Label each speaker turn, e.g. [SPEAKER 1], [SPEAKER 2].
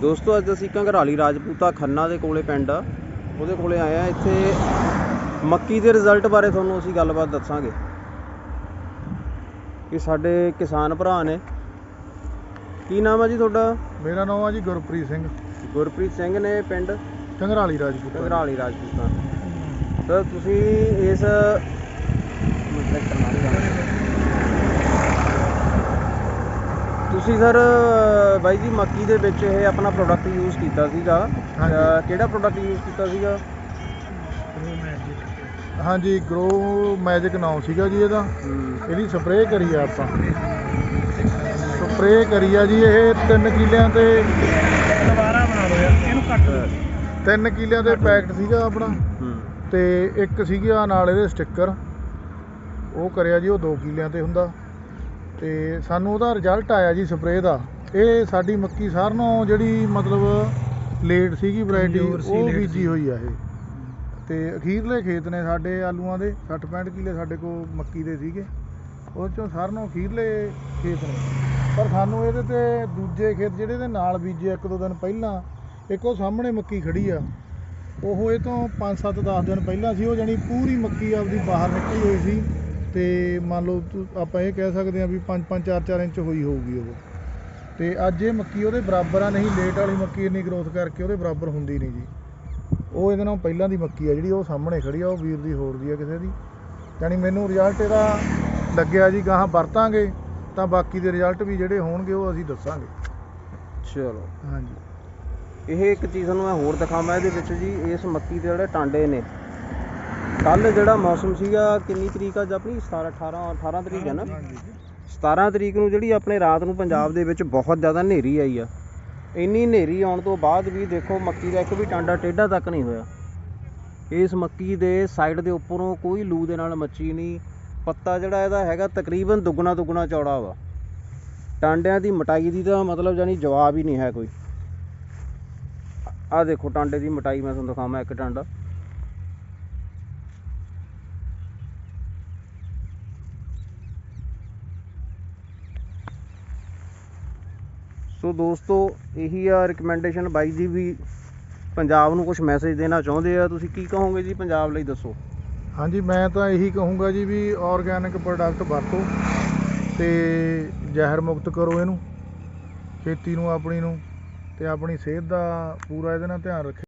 [SPEAKER 1] ਦੋਸਤੋ, ਅੱਜ ਅਸੀਂ ਘੰਗਰਾਲੀ ਰਾਜਪੂਤਾ ਖੰਨਾ ਦੇ ਕੋਲੇ ਪਿੰਡ ਆ। ਉਹਦੇ ਕੋਲੇ ਆਏ ਆ। ਇੱਥੇ ਮੱਕੀ ਦੇ ਰਿਜ਼ਲਟ ਬਾਰੇ ਤੁਹਾਨੂੰ ਅਸੀਂ ਗੱਲਬਾਤ ਦੱਸਾਂਗੇ। ਕਿ ਸਾਡੇ ਕਿਸਾਨ ਭਰਾ ਨੇ। ਕੀ ਨਾਮ ਆ ਜੀ ਤੁਹਾਡਾ?
[SPEAKER 2] ਮੇਰਾ ਨਾਮ ਆ ਜੀ ਗੁਰਪ੍ਰੀਤ ਸਿੰਘ।
[SPEAKER 1] ਗੁਰਪ੍ਰੀਤ ਸਿੰਘ ਨੇ ਪਿੰਡ
[SPEAKER 2] ਚੰਗਰਾਲੀ ਰਾਜਪੂਤ
[SPEAKER 1] ਘੰਗਰਾਲੀ ਰਾਜਪੂਤਾ। ਸਰ ਤੁਸੀਂ ਇਸ ਤੁਸੀਂ ਸਰ ਬਾਈ ਜੀ ਮੱਕੀ ਦੇ ਵਿੱਚ ਇਹ ਆਪਣਾ ਪ੍ਰੋਡਕਟ ਯੂਜ਼ ਕੀਤਾ ਸੀਗਾ। ਕਿਹੜਾ ਪ੍ਰੋਡਕਟ ਯੂਜ਼ ਕੀਤਾ ਸੀਗਾ?
[SPEAKER 2] ਹਾਂਜੀ ਗਰੋ ਮੈਜਿਕ ਨਾਮ ਸੀਗਾ ਜੀ ਇਹਦਾ। ਇਹਦੀ ਸਪਰੇਅ ਕਰੀ ਆ ਆਪਾਂ। ਸਪਰੇਅ ਕਰੀ ਆ ਜੀ ਇਹ 3 ਕਿੱਲਿਆਂ ਤੇ
[SPEAKER 3] ਦੁਬਾਰਾ ਬਣਾ ਲਓ ਯਾਰ ਇਹਨੂੰ ਕੱਟ
[SPEAKER 2] 3 ਕਿੱਲਿਆਂ ਦੇ ਪੈਕਟ ਸੀਗਾ ਆਪਣਾ।
[SPEAKER 1] ਹੂੰ।
[SPEAKER 2] ਤੇ ਇੱਕ ਸੀਗਾ ਨਾਲ ਇਹਦੇ ਸਟicker ਉਹ ਕਰਿਆ ਜੀ ਉਹ 2 ਕਿੱਲਿਆਂ ਤੇ ਹੁੰਦਾ। ਤੇ ਸਾਨੂੰ ਉਹਦਾ ਰਿਜ਼ਲਟ ਆਇਆ ਜੀ ਸਪਰੇਅ ਦਾ। ਇਹ ਸਾਡੀ ਮੱਕੀ ਸਾਰਿਆਂ ਨਾਲੋਂ ਜਿਹੜੀ ਮਤਲਬ ਲੇਟ ਸੀਗੀ ਵੈਰਾਈਟੀ
[SPEAKER 3] ਕਮਜ਼ੋਰ ਸੀ,
[SPEAKER 2] ਉਹ
[SPEAKER 3] late
[SPEAKER 2] ਬੀਜੀ
[SPEAKER 3] ਸੀ।
[SPEAKER 2] ਹੋਈ ਆ ਇਹ। ਤੇ ਅਖੀਰਲੇ ਖੇਤ ਨੇ ਸਾਡੇ ਆਲੂਆਂ ਦੇ 60 65 ਕਿੱਲੇ ਸਾਡੇ ਕੋਲ ਮੱਕੀ ਦੇ ਸੀਗੇ। ਉਹ ਚੋਂ ਸਾਰਿਆਂ ਨਾਲੋਂ ਅਖੀਰਲੇ ਖੇਤ ਨੇ। ਪਰ ਸਾਨੂੰ ਇਹਦੇ ਤੇ ਦੂਜੇ ਖੇਤ ਜਿਹੜੇ ਦੇ ਨਾਲ ਬੀਜੇ ਇੱਕ ਦੋ ਦਿਨ ਪਹਿਲਾਂ, ਇੱਕ ਉਹ ਸਾਹਮਣੇ ਮੱਕੀ ਖੜੀ ਆ। ਉਹ ਇਹ ਤੋਂ 5-7 10 ਦਿਨ ਪਹਿਲਾਂ ਸੀ, ਉਹ ਜਾਨੀ ਪੂਰੀ ਮੱਕੀ ਆਪਦੀ ਬਾਹਰ ਨਿਕਲੀ ਹੋਈ ਸੀ। ਤੇ ਮੰਨ ਲਓ ਆਪਾਂ ਇਹ ਕਹਿ ਸਕਦੇ ਆ ਵੀ 5-5 4-4 ਇੰਚ ਹੋਈ ਹੋਊਗੀ ਉਹ। ਤੇ ਅੱਜ ਇਹ ਮੱਕੀ ਉਹਦੇ ਬਰਾਬਰ ਆ, ਨਹੀਂ ਲੇਟ ਵਾਲੀ ਮੱਕੀ ਇੰਨੀ ਗਰੋਥ ਕਰਕੇ ਉਹਦੇ ਬਰਾਬਰ ਹੁੰਦੀ ਨਹੀਂ ਜੀ। ਉਹ ਇਹਦੇ ਨਾਲ ਪਹਿਲਾਂ ਦੀ ਮੱਕੀ ਆ ਜਿਹੜੀ, ਉਹ ਸਾਹਮਣੇ ਖੜੀ ਆ, ਉਹ ਵੀਰ ਦੀ, ਹੋਰ ਦੀ ਆ ਕਿਸੇ ਦੀ। ਯਾਨੀ ਮੈਨੂੰ ਰਿਜ਼ਲਟ ਇਹਦਾ ਲੱਗਿਆ ਜੀ, ਗਾਹਾਂ ਵਰਤਾਂਗੇ। ਤਾਂ ਬਾਕੀ ਦੇ ਰਿਜ਼ਲਟ ਵੀ ਜਿਹੜੇ ਹੋਣਗੇ ਉਹ ਅਸੀਂ ਦੱਸਾਂਗੇ।
[SPEAKER 1] ਚਲੋ।
[SPEAKER 2] ਹਾਂਜੀ।
[SPEAKER 1] ਇਹ ਇੱਕ ਚੀਜ਼ ਤੁਹਾਨੂੰ ਮੈਂ ਹੋਰ ਦਿਖਾਵਾਂ ਇਹਦੇ ਵਿੱਚ ਜੀ ਇਸ ਮੱਕੀ ਦੇ ਜਿਹੜੇ ਟਾਂਡੇ ਨੇ। ਕੱਲ ਜਿਹੜਾ ਮੌਸਮ ਸੀਗਾ ਕਿੰਨੀ ਤਰੀਕ ਅੱਜ ਆਪਣੀ? 17 18 18 ਤਰੀਕ ਹੈ ਨਾ? 17 ਤਰੀਕ ਨੂੰ ਜਿਹੜੀ ਆਪਣੇ ਰਾਤ ਨੂੰ ਪੰਜਾਬ ਦੇ ਵਿੱਚ ਬਹੁਤ ਜ਼ਿਆਦਾ ਹਨੇਰੀ ਆਈ ਆ। ਇੰਨੀ ਹਨੇਰੀ ਆਉਣ ਤੋਂ ਬਾਅਦ ਵੀ ਦੇਖੋ ਮੱਕੀ ਦਾ ਇੱਕ ਵੀ ਟਾਂਡਾ ਟੇਢਾ ਤੱਕ ਨਹੀਂ ਹੋਇਆ। ਇਸ ਮੱਕੀ ਦੇ ਸਾਈਡ ਦੇ ਉੱਪਰੋਂ ਕੋਈ ਲੂ ਦੇ ਨਾਲ ਮੱਚੀ ਨਹੀਂ ਪੱਤਾ ਜਿਹੜਾ ਇਹਦਾ ਹੈਗਾ ਤਕਰੀਬਨ ਦੁੱਗਣਾ ਦੁੱਗਣਾ ਚੌੜਾ ਵਾ। ਟਾਂਡਿਆਂ ਦੀ ਮਟਾਈ ਦੀ ਤਾਂ ਮਤਲਬ ਜਾਨੀ ਜਵਾਬ ਹੀ ਨਹੀਂ ਹੈ ਕੋਈ। ਆ ਦੇਖੋ ਟਾਂਡੇ ਦੀ ਮਟਾਈ, ਮੈਂ ਤੁਹਾਨੂੰ ਦਿਖਾਵਾਂ ਇੱਕ ਟਾਂਡਾ। ਸੋ ਦੋਸਤੋ, ਇਹੀ ਆ ਰਿਕਮੈਂਡੇਸ਼ਨ ਬਾਈ ਦੀ ਵੀ ਪੰਜਾਬ ਨੂੰ ਕੁਝ ਮੈਸੇਜ ਦੇਣਾ ਚਾਹੁੰਦੇ ਆ। ਤੁਸੀਂ ਕੀ ਕਹੋਗੇ ਜੀ? ਪੰਜਾਬ ਲਈ ਦੱਸੋ।
[SPEAKER 2] ਹਾਂਜੀ, ਮੈਂ ਤਾਂ ਇਹੀ ਕਹੂੰਗਾ ਜੀ ਵੀ ਆਰਗੈਨਿਕ ਪ੍ਰੋਡਕਟ ਵਰਤੋ ਤੇ ਜ਼ਹਿਰ ਮੁਕਤ ਕਰੋ ਇਹਨੂੰ, ਖੇਤੀ ਨੂੰ, ਆਪਣੀ ਨੂੰ ਤੇ ਆਪਣੀ ਸਿਹਤ ਦਾ ਪੂਰਾ ਇਹਦੇ ਨਾਲ ਧਿਆਨ ਰੱਖੋ